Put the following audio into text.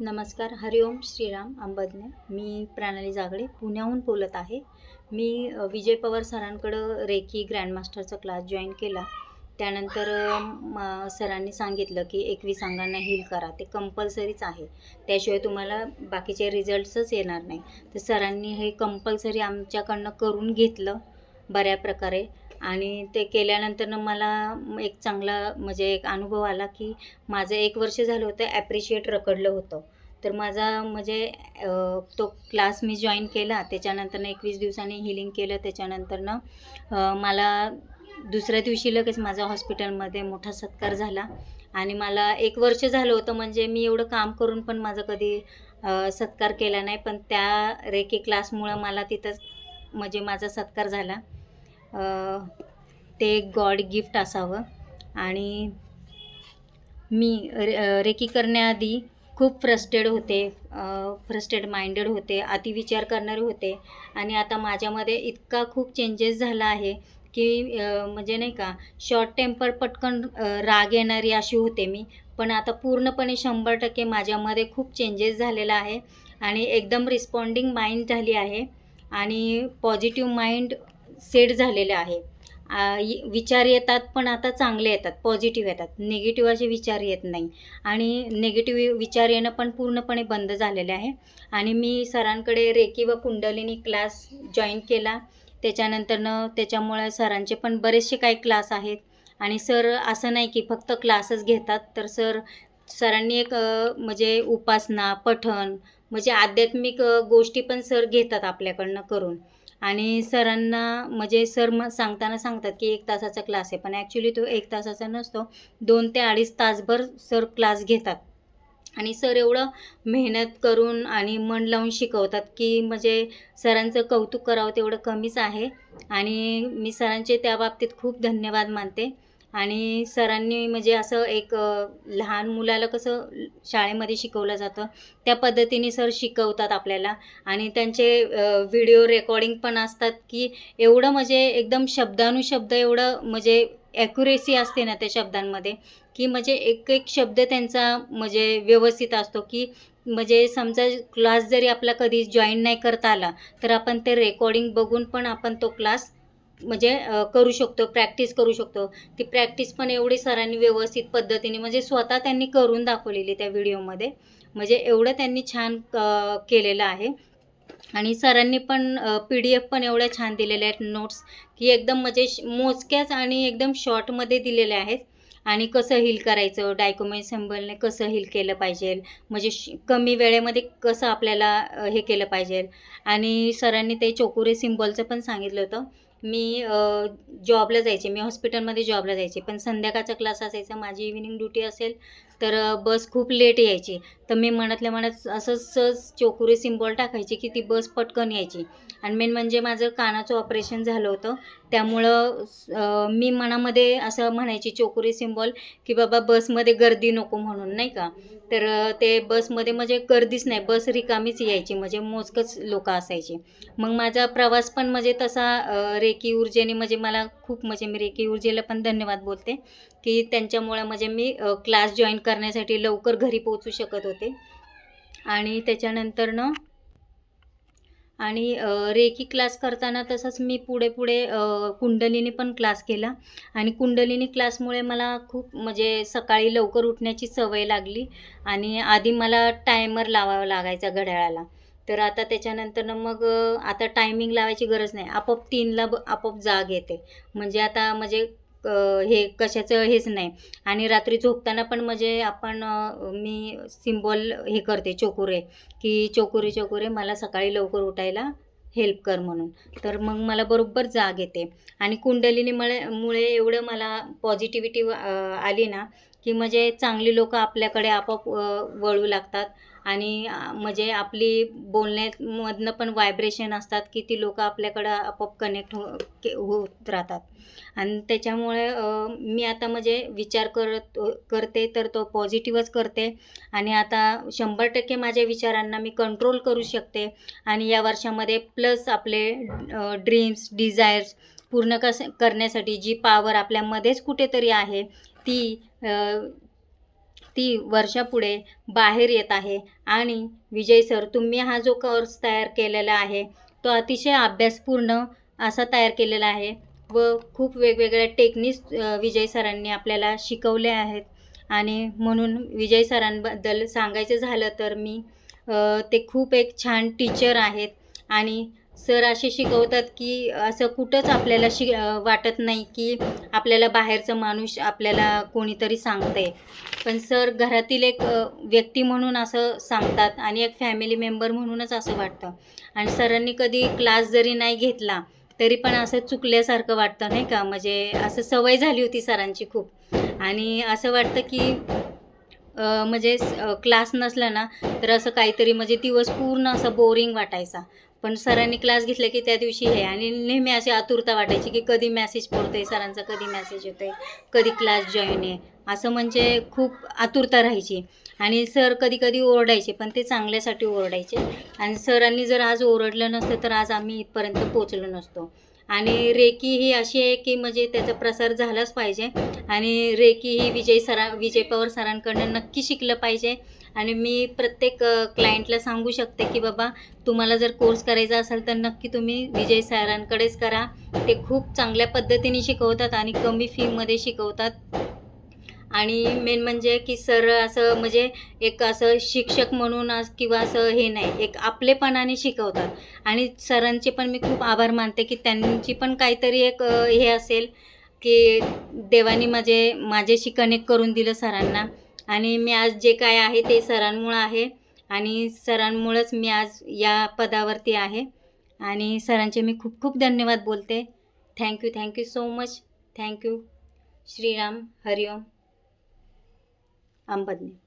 नमस्कार हरिओम श्रीराम अंबदने मी प्रणाली जागडे पुण्याहून बोलत आहे. मी विजय पवार सरांकडं रेकी ग्रँडमास्टरचा क्लास जॉईन केला. त्यानंतर सरांनी सांगितलं की एकवीस अंगांना हील करा. ते कंपल्सरीच आहे. त्याशिवाय तुम्हाला बाकीचे रिझल्ट्सच येणार नाही. तर सरांनी हे कंपल्सरी आमच्याकडनं करून घेतलं बऱ्या प्रकारे. आणि ते केल्यानंतरनं मला एक चांगला म्हणजे एक अनुभव आला की माझं एक वर्ष झालं होतं ॲप्रिशिएट रकडलं होतं. तर माझा म्हणजे तो क्लास मी जॉईन केला त्याच्यानंतरनं एकवीस दिवसांनी हिलिंग केलं त्याच्यानंतरनं मला दुसऱ्या दिवशी लगेच माझा हॉस्पिटलमध्ये मोठा सत्कार झाला. आणि मला एक वर्ष झालं होतं म्हणजे मी एवढं काम करून पण माझं कधी सत्कार केला नाही. पण त्या रेकी क्लासमुळं मला तिथं म्हणजे माझा सत्कार झाला. ते एक गॉड गिफ्ट असावं. आणि मी रे रेकी करण्याआधी खूप फ्रस्टेड होते फ्रस्टेड माइंडेड होते अतिविचार करणारे होते. आणि आता माझ्यामध्ये इतका खूप चेंजेस झाला आहे की म्हणजे नाही का शॉर्ट टेम्पर पटकन राग येणारी अशी होते मी. पण आता पूर्णपणे शंभर टक्के माझ्यामध्ये खूप चेंजेस झालेला आहे. आणि एकदम रिस्पॉन्डिंग माइंड झाली आहे. आणि पॉझिटिव्ह माइंड सेट झालेलं आहे. विचार येतात पण आता चांगले येतात पॉझिटिव्ह येतात. निगेटिव्ह असे विचार येत नाही. आणि निगेटिव्ह विचार येणं पण पूर्णपणे बंद झालेले आहे. आणि मी सरांकडे रेकी व कुंडलिनी क्लास जॉईन केला. त्याच्यानंतरनं त्याच्यामुळे सरांचे पण बरेचसे काही क्लास आहेत. आणि सर असं नाही की फक्त क्लासच घेतात तर सर सरांनी एक म्हणजे उपासना पठण म्हणजे आध्यात्मिक गोष्टी पण सर घेतात आपल्याकडनं करून. आणि सरांना म्हणजे सर मग सांगताना सांगतात की एक तासाचा क्लास आहे. पण ॲक्च्युली तो एक तासाचा नसतो. दोन ते अडीच तासभर सर क्लास घेतात. आणि सर एवढं मेहनत करून आणि मन लावून शिकवतात की म्हणजे सरांचं कौतुक करावं तेवढं कमीच आहे. आणि मी सरांचे त्या बाबतीत खूप धन्यवाद मानते. आणि सरांनी म्हणजे असं एक लहान मुलाला कसं शाळेमध्ये शिकवलं जातं. त्या पद्धतीने सर शिकवतात आपल्याला. आणि त्यांचे व्हिडिओ रेकॉर्डिंग पण असतात की एवढं म्हणजे एकदम शब्दानुशब्द एवढं म्हणजे ॲक्युरेसी असते ना त्या शब्दांमध्ये की म्हणजे एक एक शब्द त्यांचा म्हणजे व्यवस्थित असतो की म्हणजे समजा क्लास जरी आपला कधी जॉईन नाही करता आला तर आपण ते रेकॉर्डिंग बघून पण आपण तो क्लास म्हणजे करू शकतो प्रॅक्टिस करू शकतो. ती प्रॅक्टिस पण एवढी सरांनी व्यवस्थित पद्धतीने म्हणजे स्वतः त्यांनी करून दाखवलेली त्या व्हिडिओमध्ये. म्हणजे एवढं त्यांनी छान केलेलं आहे. आणि सरांनी पण पी डी एफ पण एवढ्या छान दिलेल्या आहेत नोट्स की एकदम म्हणजे श- मोजक्याच आणि एकदम शॉर्टमध्ये दिलेल्या आहेत. आणि कसं हील करायचं डायक्युमेंट सिम्बलने कसं हील केलं पाहिजे म्हणजे श कमी वेळेमध्ये कसं आपल्याला हे केलं पाहिजे. आणि सरांनी ते चोकुरे सिम्बॉलचं पण सांगितलं होतं. मी जॉबला जायचे. मी हॉस्पिटलमध्ये जॉबला जायचे. पण संध्याकाळचा क्लास असायचा. माझी इव्हिनिंग ड्युटी असेल. तर बस खूप लेट यायची. तर मी मनातल्या मनात असंच सहज चोकुरी सिम्बॉल टाकायची की ती बस पटकन यायची. आणि मेन म्हणजे माझं कानाचं ऑपरेशन झालं होतं. त्यामुळं मी मनामध्ये असं म्हणायची चोकुरी सिम्बॉल की बाबा बसमध्ये गर्दी नको म्हणून नाही का? तर ते बसमध्ये म्हणजे गर्दीच नाही बस रिकामीच यायची. म्हणजे मोजकंच लोक असायची. मग माझा प्रवास पण म्हणजे तसा रेकी ऊर्जेने म्हणजे मला खूप म्हणजे मी रेकी ऊर्जेला पण धन्यवाद बोलते. की त्यांच्यामुळे म्हणजे मी क्लास जॉईन कर करण्यासाठी लवकर घरी पोचू शकत होते. आणि त्याच्यानंतरनं आणि रेखी रेकी क्लास करताना तसंच मी पुढे पुढे कुंडलीने कुंडलीनी पण क्लास केला. आणि कुंडलीनी क्लासमुळे मला खूप म्हणजे सकाळी लवकर उठण्याची सवय लागली. आणि आधी मला टायमर लावावा लागायचा घड्याळाला. तर आता त्याच्यानंतरनं मग आता टायमिंग लावायची गरज नाही. आपोआप तीनला आपोआप जाग येते. म्हणजे आता म्हणजे हे कशाचं हेच नाही. आणि रात्री झोपताना पण म्हणजे आपण मी सिम्बॉल हे करते चोकुरे की चोकुरे चोकुरे मला सकाळी लवकर उठायला हेल्प कर म्हणून. तर मग मला बरोबर जाग येते. आणि कुंडलिनीमुळे मुळे एवढं मला पॉझिटिव्हिटी आली ना की म्हणजे चांगली लोकं आपल्याकडे आपोआप वळू लागतात. आणि म्हणजे आपली बोलण्यामधनं पण व्हायब्रेशन असतात की ती लोकं आपल्याकडं आपोआप कनेक्ट हो के होत राहतात. आणि त्याच्यामुळे मी आता म्हणजे विचार करत करते तर तो पॉझिटिव्हच करते. आणि आता शंभर टक्के माझ्या विचारांना मी कंट्रोल करू शकते. आणि या वर्षामध्ये प्लस आपले ड्रीम्स डिझायर्स पूर्ण कस करण्यासाठी जी पावर आपल्यामध्येच कुठेतरी आहे ती ती वर्षापुढे बाहेर येत आहे. आणि विजय सर तुम्ही हा जो कोर्स तयार केलेला आहे तो अतिशय अभ्यासपूर्ण असा तयार केलेला आहे व खूप वेगवेगळ्या टेक्निक्स विजय सरांनी आपल्याला शिकवले आहेत. आणि म्हणून विजय सरांबद्दल सांगायचं झालं तर मी ते खूप एक छान टीचर आहेत. आणि सर असे शिकवतात की असं कुठंच आपल्याला शि वाटत नाही की आपल्याला बाहेरचं माणूस आपल्याला कोणीतरी सांगतंय. पण सर घरातील एक व्यक्ती म्हणून असं सांगतात आणि एक फॅमिली मेंबर म्हणूनच असं वाटतं. आणि सरांनी कधी क्लास जरी नाही घेतला तरी पण असं चुकल्यासारखं वाटतं नाही का? म्हणजे असं सवय झाली होती सरांची खूप. आणि असं वाटतं की म्हणजे क्लास नसला ना तर असं काहीतरी म्हणजे दिवस पूर्ण असं बोरिंग वाटायचा. पण सरांनी क्लास घेतला की त्या दिवशी हे. आणि नेहमी अशी आतुरता वाटायची की कधी मॅसेज पडतोय सरांचा कधी मॅसेज येतोय कधी क्लास जॉईन आहे. असं म्हणजे खूप आतुरता राहायची. आणि सर कधी कधी ओरडायचे पण ते चांगल्यासाठी ओरडायचे. आणि सरांनी जर आज ओरडलं नसतं तर आज आम्ही इथपर्यंत पोचलो नसतो. आणि रेकी ही अशी आहे की म्हणजे त्याचा प्रसार झालाच पाहिजे. आणि रेकी ही विजय सरा विजय पवार सरांकडनं नक्की शिकलं पाहिजे. आणि मी प्रत्येक क्लायंटला सांगू शकते की बाबा तुम्हाला जर कोर्स करायचा असेल तर नक्की तुम्ही विजय सरांकडेच करा. ते खूप चांगल्या पद्धतीने शिकवतात आणि कमी फीमध्ये शिकवतात. आणि मेन म्हणजे की सर असं म्हणजे एक असं शिक्षक म्हणून अस- किंवा असं हे नाही एक आपलेपणाने शिकवतात. आणि सरांचे पण मी खूप आभार मानते की त्यांची पण काहीतरी एक हे असेल की देवानी माझे माझ्याशी कनेक्ट करून दिलं सरांना. आणि मी आज जे काय आहे ते सरांमुळं आहे आणि सरांमुळंच मी आज या पदावरती आहे. आणि सरांचे मी खूप खूप धन्यवाद बोलते. Thank you thank you so much thank you Shriram Hariom. अंबदने